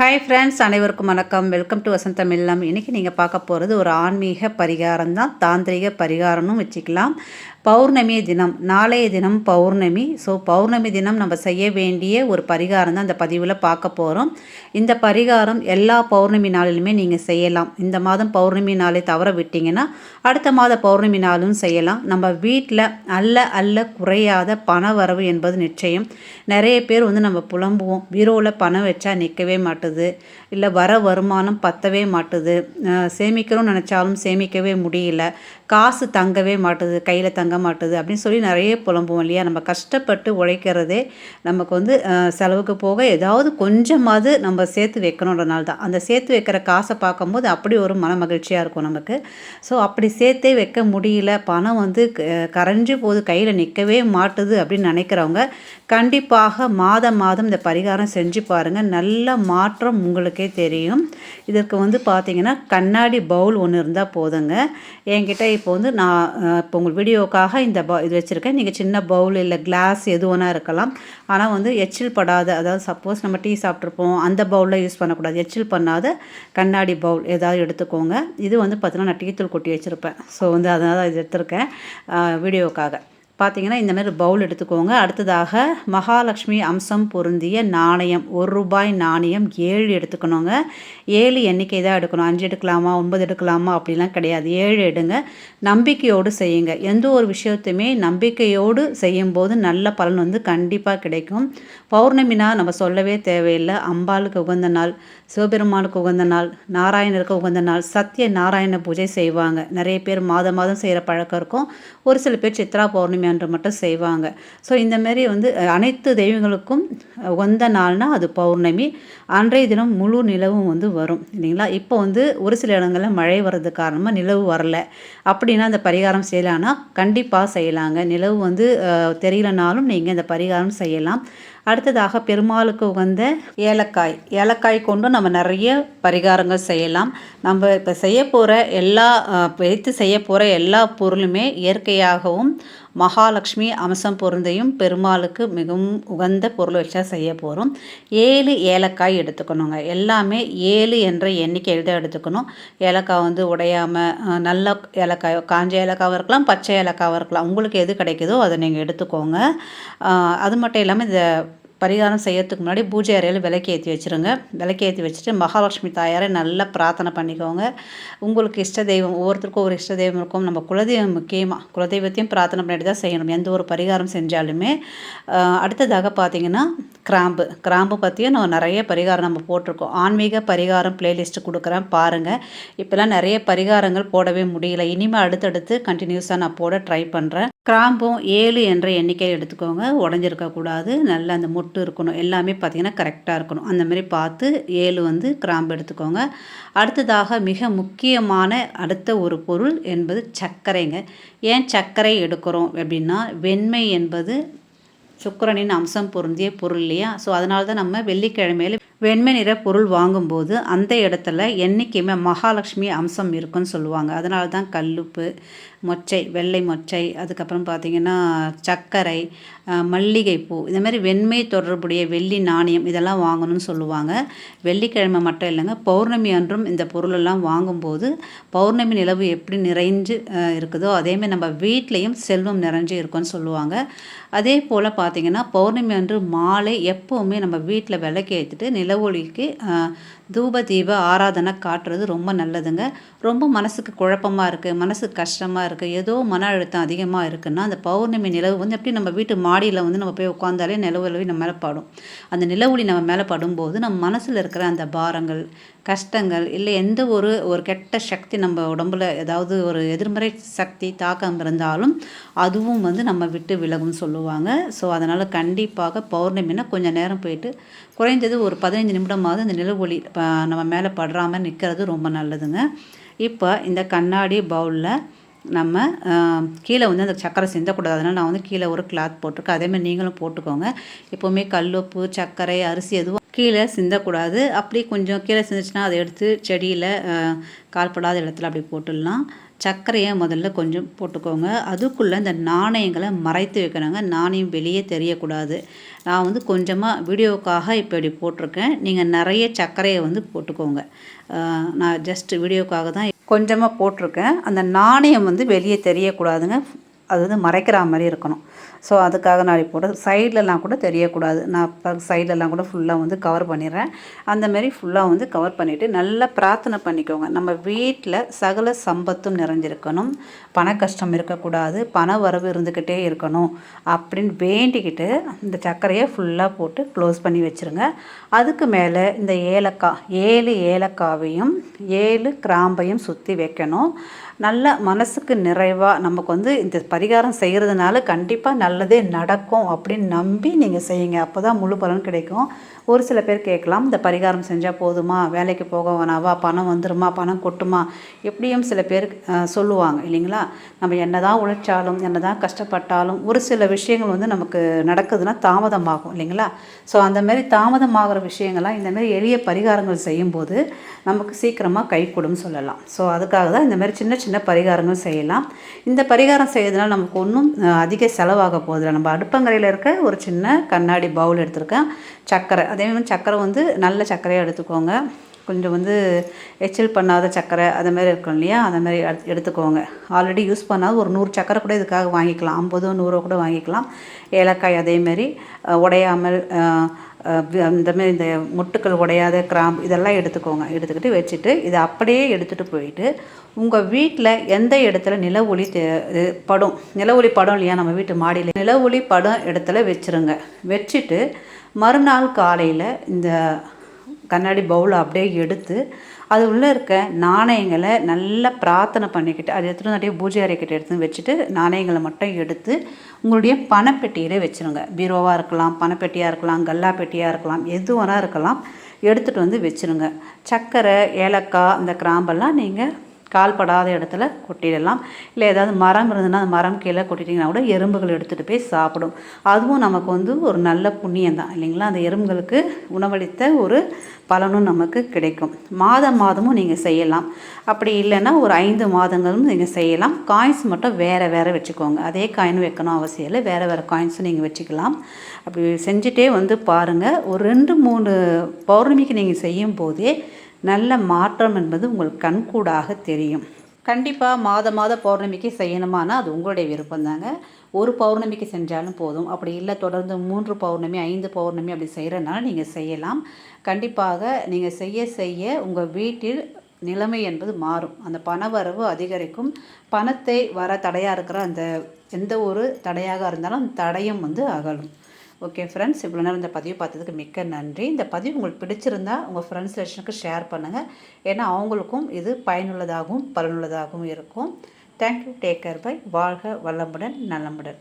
Hi friends அனைவருக்கும் வணக்கம். Welcome to வசந்தம் இல்லம் இன்றைக்கி நீங்கள் பார்க்க போகிறது ஒரு ஆன்மீக பரிகாரம் தான் தாந்திரிக பரிகாரம்னு வச்சுக்கலாம். பௌர்ணமி தினம் நாளைய தினம் பௌர்ணமி. ஸோ பௌர்ணமி தினம் நம்ம செய்ய வேண்டிய ஒரு பரிகாரம் தான் அந்த பதிவில் பார்க்க போகிறோம் இந்த பரிகாரம் எல்லா பௌர்ணமி நாளிலுமே நீங்கள் செய்யலாம். இந்த மாதம் பௌர்ணமி நாளை தவற விட்டிங்கன்னா அடுத்த மாத பௌர்ணமி நாளும் செய்யலாம். நம்ம வீட்டில் அல்ல அல்ல குறையாத பண வரவு என்பது நிச்சயம். நிறைய பேர் வந்து நம்ம புலம்புவோம். பீரோவில் பணம் வச்சா நிற்கவே மாட்டுது. இல்லை வர வருமானம் பத்தவே மாட்டுது. சேமிக்கிறோம்னு நினச்சாலும் சேமிக்கவே முடியல. காசு தங்கவே மாட்டுது. கையில் தங்க மாட்டுது அப்படின்னு சொல்லி நிறைய புலம்புவோம் இல்லையா? நம்ம கஷ்டப்பட்டு உழைக்கிறதே நமக்கு வந்து செலவுக்கு போக ஏதாவது கொஞ்சமாவது நம்ம சேர்த்து வைக்கணுன்றனால தான். அந்த சேர்த்து வைக்கிற காசை பார்க்கும்போது அப்படி ஒரு மன மகிழ்ச்சியாக இருக்கும் நமக்கு. ஸோ அப்படி சேர்த்தே வைக்க முடியல பணம் வந்து கரைஞ்சி கரைஞ்சு போகுது கையில் நிற்கவே மாட்டுது அப்படின்னு நினைக்கிறவங்க கண்டிப்பாக மாதம் மாதம் இந்த பரிகாரம் செஞ்சு பாருங்கள் நல்ல மாற்றம் உங்களுக்கே தெரியும். இதற்கு வந்து பார்த்திங்கன்னா கண்ணாடி பவுல் ஒன்று இருந்தால் போதுங்க. என்கிட்ட இப்போ வந்து நான் இப்போ உங்கள் வீடியோக்காக இந்த ப இது வச்சுருக்கேன். நீங்கள் சின்ன பவுல் இல்லை கிளாஸ் எது வேணா இருக்கலாம். ஆனால் வந்து எச்சில் படாத அதாவது சப்போஸ் நம்ம டீ சாப்பிட்ருப்போம் அந்த பவுலில் யூஸ் பண்ணக்கூடாது. எச்சில் பண்ணாத கண்ணாடி பவுல் ஏதாவது எடுத்துக்கோங்க. இது வந்து பார்த்தீங்கன்னா நான் டீ தூள் கொட்டி வச்சுருப்பேன். ஸோ வந்து அதனால் தான் இது எடுத்திருக்கேன் வீடியோக்காக பார்த்தீங்கன்னா இந்த மாதிரி பவுல் எடுத்துக்கோங்க. அடுத்ததாக மகாலட்சுமி அம்சம் பொருந்திய நாணயம் ஒரு ரூபாய் நாணயம் ஏழு எடுத்துக்கணுங்க. ஏழு எண்ணிக்கை தான் எடுக்கணும்? அஞ்சு எடுக்கலாமா? ஒன்பது எடுக்கலாமா? அப்படிலாம் கிடையாது. ஏழு எடுங்க. நம்பிக்கையோடு செய்யுங்க. எந்த ஒரு விஷயத்தையுமே நம்பிக்கையோடு செய்யும்போது நல்ல பலன் வந்து கண்டிப்பாக கிடைக்கும். பௌர்ணமினா நம்ம சொல்லவே தேவையில்லை. அம்பாளுக்கு உகந்த நாள் சிவபெருமானுக்கு உகந்த நாள் நாராயணருக்கு உகந்த நாள் சத்திய நாராயண பூஜை செய்வாங்க. நிறைய பேர் மாதம் மாதம் செய்கிற பழக்கம் இருக்கும். ஒரு சில பேர் சித்ரா பௌர்ணமி என்று மட்டும் செய்வாங்க. ஸோ இந்தமாரி வந்து அனைத்து தெய்வங்களுக்கும் உகந்த நாள்னால் அது பௌர்ணமி. அன்றைய தினம் முழு நிலவும் வந்து வரும் இல்லைங்களா? இப்போ வந்து ஒரு சில இடங்களில் மழை வர்றது காரணமாக நிலவு வரல. அப்படின்னா அந்த பரிகாரம் செய்யலான்னா கண்டிப்பாக செய்யலாங்க. நிலவு வந்து தெரியலனாலும் நீங்கள் இந்த பரிகாரம் செய்யலாம். அடுத்ததாக பெருமாளுக்கு உகந்த ஏலக்காய். ஏலக்காய் கொண்டும் நம்ம நிறைய பரிகாரங்கள் செய்யலாம். நம்ம இப்போ செய்ய போகிற எல்லா வைத்து செய்ய போகிற எல்லா பொருளுமே இயற்கையாகவும் மகாலட்சுமி அம்சம் பொருந்தையும் பெருமாளுக்கு மிகவும் உகந்த பொருள் வச்சா செய்ய போகிறோம் ஏழு ஏலக்காய் எடுத்துக்கணுங்க. எல்லாமே ஏழு என்ற எண்ணிக்கையில் தான் எடுத்துக்கணும். ஏலக்காய் வந்து உடையாமல் நல்ல ஏலக்காய் காஞ்ச ஏலக்காவும் இருக்கலாம் பச்சை ஏலக்காவும் இருக்கலாம். உங்களுக்கு எது கிடைக்குதோ அதை நீங்கள் எடுத்துக்கோங்க. அது மட்டும் இல்லாமல் இந்த பரிகாரம் செய்யறதுக்கு முன்னாடி பூஜை அறையில் விளக்கு ஏற்றி வச்சுருங்க. விளக்கு ஏற்றி வச்சுட்டு மகாலட்சுமி தாயாரை நல்லா பிரார்த்தனை பண்ணிக்கோங்க. உங்களுக்கு இஷ்ட தெய்வம் ஒவ்வொருத்தருக்கும் ஒரு இஷ்ட தெய்வம் இருக்கும். நம்ம குலதெய்வம் முக்கியமாக குலதெய்வத்தையும் பிரார்த்தனை பண்ணிட்டு தான் செய்யணும். எந்த ஒரு பரிகாரம் செஞ்சாலுமே அடுத்ததாக பார்த்தீங்கன்னா கிராம்பு. கிராம்பு பற்றியும் நம்ம நிறைய பரிகாரம் நம்ம போட்டிருக்கோம். ஆன்மீக பரிகாரம் பிளேலிஸ்ட்டு கொடுக்குறேன் பாருங்கள் இப்போலாம் நிறைய பரிகாரங்கள் போடவே முடியல. இனிமேல் அடுத்தடுத்து கண்டினியூஸாக நான் போட ட்ரை பண்ணுறேன் கிராம்பும் ஏழு என்ற எண்ணிக்கையில் எடுத்துக்கோங்க. உடஞ்சிருக்கக்கூடாது நல்ல அந்த மொட்டு இருக்கணும். எல்லாமே பார்த்திங்கன்னா கரெக்டாக இருக்கணும். அந்த மாதிரி பார்த்து ஏழு வந்து கிராம்பு எடுத்துக்கோங்க. அடுத்ததாக மிக முக்கியமான அடுத்த ஒரு பொருள் என்பது சர்க்கரைங்க. ஏன் சர்க்கரை எடுக்கிறோம் அப்படின்னா வெண்மை என்பது சுக்கரனின் அம்சம் பொருந்திய பொருள் இல்லையா? ஸோ அதனால தான் நம்ம வெள்ளிக்கிழமையில வெண்மை நிற பொருள் வாங்கும்போது அந்த இடத்துல என்றைக்குமே மகாலட்சுமி அம்சம் இருக்குன்னு சொல்லுவாங்க. அதனால தான் கல்லுப்பு மொச்சை வெள்ளை மொச்சை அதுக்கப்புறம் பார்த்திங்கன்னா சர்க்கரை மல்லிகைப்பூ இந்த மாதிரி வெண்மை தொடர்புடைய வெள்ளி நாணயம் இதெல்லாம் வாங்கணும்னு சொல்லுவாங்க. வெள்ளிக்கிழமை மட்டும் இல்லைங்க பௌர்ணமி அன்றும் இந்த பொருளெல்லாம் வாங்கும்போது பௌர்ணமி நிலவு எப்படி நிறைஞ்சு இருக்குதோ அதேமாதிரி நம்ம வீட்லேயும் செல்வம் நிறைஞ்சு இருக்கும்னு சொல்லுவாங்க. அதே போல் பார்த்திங்கன்னா பௌர்ணமி அன்று மாலை எப்போவுமே நம்ம வீட்டில் விளக்கு ஏற்றிட்டு the world like தூப தீப ஆராதனை காட்டுறது ரொம்ப நல்லதுங்க. ரொம்ப மனசுக்கு குழப்பமாக இருக்குது மனசுக்கு கஷ்டமாக இருக்குது ஏதோ மன அழுத்தம் அதிகமாக இருக்குன்னா அந்த பௌர்ணமி நிலவு வந்து எப்படி நம்ம வீட்டு மாடியில் வந்து நம்ம போய் உட்காந்தாலே நிலவுலவி நம்ம மேலே படும். அந்த நிலவுலி நம்ம மேலே படும்போது நம்ம மனசில் இருக்கிற அந்த பாரங்கள் கஷ்டங்கள் இல்லை எந்த ஒரு ஒரு கெட்ட சக்தி நம்ம உடம்புல ஏதாவது ஒரு எதிர்மறை சக்தி தாக்கம் இருந்தாலும் அதுவும் வந்து நம்ம விட்டு விலகும்னு சொல்லுவாங்க. ஸோ அதனால் கண்டிப்பாக பௌர்ணமினா கொஞ்சம் நேரம் போயிட்டு குறைந்தது ஒரு பதினைஞ்சு நிமிடமாவது அந்த நிலவொளி ப- நம்ம மேலே படுறாமல் நிற்கிறது ரொம்ப நல்லதுங்க. இப்போ இந்த கண்ணாடி பவுலில் நம்ம கீழே வந்து அந்த சர்க்கரை சிந்தக்கூடாது. அதனால் நான் வந்து கீழே ஒரு கிளாத் போட்டிருக்கேன். அதேமாதிரி நீங்களும் போட்டுக்கோங்க. எப்போவுமே கல்லுப்பு சர்க்கரை அரிசி எதுவும் கீழே சிந்தக்கூடாது. அப்படி கொஞ்சம் கீழே சிந்துச்சுன்னா அதை எடுத்து செடியில் கால்படாத இடத்துல அப்படி போட்டுடலாம். சர்க்கரையை முதல்ல கொஞ்சம் போட்டுக்கோங்க. அதுக்குள்ளே இந்த நாணயங்களை மறைத்து வைக்கணுங்க. நாணயம் வெளியே தெரியக்கூடாது. நான் வந்து கொஞ்சமாக வீடியோவுக்காக இப்போ இப்படி போட்டிருக்கேன். நீங்கள் நிறைய சர்க்கரையை வந்து போட்டுக்கோங்க. நான் ஜஸ்ட் வீடியோக்காக தான் கொஞ்சமாக போட்டிருக்கேன். அந்த நாணயம் வந்து வெளியே தெரியக்கூடாதுங்க. அது வந்து மறைக்கிற மாதிரி இருக்கணும். ஸோ அதுக்காக நான் இப்போ சைட்லலாம் கூட தெரியக்கூடாது. நான் இப்போ சைட்லலாம் கூட ஃபுல்லாக வந்து கவர் பண்ணிடுறேன். அந்தமாரி ஃபுல்லாக வந்து கவர் பண்ணிவிட்டு நல்லா பிரார்த்தனை பண்ணிக்கோங்க. நம்ம வீட்டில் சகல சம்பத்தும் நிறைஞ்சிருக்கணும். பண கஷ்டம் இருக்கக்கூடாது. பண வரவு இருந்துக்கிட்டே இருக்கணும் அப்படின்னு வேண்டிக்கிட்டு இந்த சர்க்கரையை ஃபுல்லாக போட்டு க்ளோஸ் பண்ணி வச்சுருங்க. அதுக்கு மேலே இந்த ஏலக்காய் ஏழு ஏலக்காவையும் ஏழு கிராம்பையும் சுற்றி வைக்கணும். நல்ல மனசுக்கு நிறைவாக நமக்கு வந்து இந்த பரிகாரம் செய்கிறதுனால கண்டிப்பாக நல்லதே நடக்கும் அப்படின்னு நம்பி நீங்கள் செய்யுங்க. அப்போ தான் முழு பலன் கிடைக்கும். ஒரு சில பேர் கேட்கலாம் இந்த பரிகாரம் செஞ்சால் போதுமா? வேலைக்கு போக வேணாவா? பணம் வந்துருமா? பணம் கொட்டுமா? எப்படியும் சில பேர் சொல்லுவாங்க இல்லைங்களா? நம்ம என்ன தான் உழைச்சாலும் என்ன தான் கஷ்டப்பட்டாலும் ஒரு சில விஷயங்கள் வந்து நமக்கு நடக்குதுன்னா தாமதமாகும் இல்லைங்களா? ஸோ அந்த மாதிரி தாமதமாகிற விஷயங்கள்லாம் இந்தமாரி எளிய பரிகாரங்கள் செய்யும்போது நமக்கு சீக்கிரமாக கை கொடுன்னு சொல்லலாம். ஸோ அதுக்காக தான் இந்தமாரி சின்ன சின்ன சின்ன பரிகாரங்கள் செய்யலாம். இந்த பரிகாரம் செய்யறதுனால நமக்கு ஒன்றும் அதிக செலவாக போகுதில்ல நம்ம அடுப்பங்கரையில் இருக்க ஒரு சின்ன கண்ணாடி பவுல் எடுத்திருக்கேன். சர்க்கரை. அதே மாதிரி சர்க்கரை வந்து நல்ல சர்க்கரையாக எடுத்துக்கோங்க. கொஞ்சம் வந்து எச்சில் பண்ணாத சர்க்கரை அது மாதிரி இருக்கும் இல்லையா? அந்த மாதிரி எடுத்துக்கோங்க. ஆல்ரெடி யூஸ் பண்ணாத ஒரு நூறு சர்க்கரை கூட இதுக்காக வாங்கிக்கலாம். ஐம்பதோ நூறோ கூட வாங்கிக்கலாம். ஏலக்காய் அதேமாரி உடையாமல் இந்தமாரி இந்த முட்டுக்கள் உடையாத கிராம்பு இதெல்லாம் எடுத்துக்கோங்க. எடுத்துக்கிட்டு வச்சுட்டு இதை அப்படியே எடுத்துகிட்டு போயிட்டு உங்கள் வீட்டில் எந்த இடத்துல நில ஒளி படம்? நில ஒளி படம் இல்லையா? நம்ம வீட்டு மாடியில். நில ஒளி படம் இடத்துல வச்சுருங்க. வச்சுட்டு மறுநாள் காலையில் இந்த கண்ணாடி பவுலை அப்படியே எடுத்து அது உள்ளே இருக்க நாணயங்களை நல்லா பிரார்த்தனை பண்ணிக்கிட்டு அதை எடுத்துகிட்டு அப்படியே பூஜை அறைக்கிட்ட எடுத்து வச்சுட்டு நாணயங்களை மட்டும் எடுத்து உங்களுடைய பணப்பெட்டியில் வச்சுருங்க. பீரோவாக இருக்கலாம் பணப்பெட்டியாக இருக்கலாம் கல்லா பெட்டியாக இருக்கலாம் எது வேணால் இருக்கலாம் எடுத்துகிட்டு வந்து வச்சுருங்க. சர்க்கரை ஏலக்காய் இந்த கிராம்பெல்லாம் நீங்கள் கால்படாத இடத்துல கொட்டிடலாம். இல்லை ஏதாவது மரம் இருந்ததுன்னா அந்த மரம் கீழே கொட்டிட்டிங்கன்னா கூட எறும்புகள் எடுத்துகிட்டு போய் சாப்பிடும். அதுவும் நமக்கு வந்து ஒரு நல்ல புண்ணியம் தான் இல்லைங்களா? அந்த எறும்புகளுக்கு உணவளித்த ஒரு பலனும் நமக்கு கிடைக்கும். மாதம் மாதமும் நீங்கள் செய்யலாம். அப்படி இல்லைன்னா ஒரு ஐந்து மாதங்களும் நீங்கள் செய்யலாம். காயின்ஸ் மட்டும் வேறு வேறு வச்சுக்கோங்க. அதே காயின் வைக்கணும் அவசியம் இல்லை. வேறு வேறு காயின்ஸும் நீங்கள் வச்சுக்கலாம். அப்படி செஞ்சுட்டே வந்து பாருங்கள் ஒரு ரெண்டு மூணு பௌர்ணமிக்கு நீங்கள் செய்யும் போதே நல்ல மாற்றம் என்பது உங்கள் கண்கூடாக தெரியும். கண்டிப்பாக மாத மாத பௌர்ணமிக்கு செய்யணுமானா அது உங்களுடைய விருப்பம் தாங்க. ஒரு பௌர்ணமிக்கு செஞ்சாலும் போதும். அப்படி இல்லை தொடர்ந்து மூன்று பௌர்ணமி ஐந்து பௌர்ணமி அப்படி செய்கிறனால நீங்கள் செய்யலாம். கண்டிப்பாக நீங்கள் செய்ய செய்ய உங்கள் வீட்டில் நிலைமை என்பது மாறும். அந்த பணவரவு அதிகரிக்கும். பணத்தை வர தடையாக இருக்கிற அந்த எந்த ஒரு தடையாக இருந்தாலும் தடையும் வந்து அகலும். ஓகே ஃப்ரெண்ட்ஸ் இவ்வளோ நேரம் இந்த பதிவு பார்த்ததுக்கு மிக்க நன்றி. இந்த பதிவு உங்களுக்கு பிடிச்சிருந்தா உங்கள் ஃப்ரெண்ட்ஸ் ரிலேஷனுக்கு ஷேர் பண்ணுங்கள் ஏன்னா அவங்களுக்கும் இது பயனுள்ளதாகவும் பலனுள்ளதாகவும் இருக்கும். தேங்க்யூ டேக் கேர் பை வாழ்க வல்லமுடன் நலமுடன்.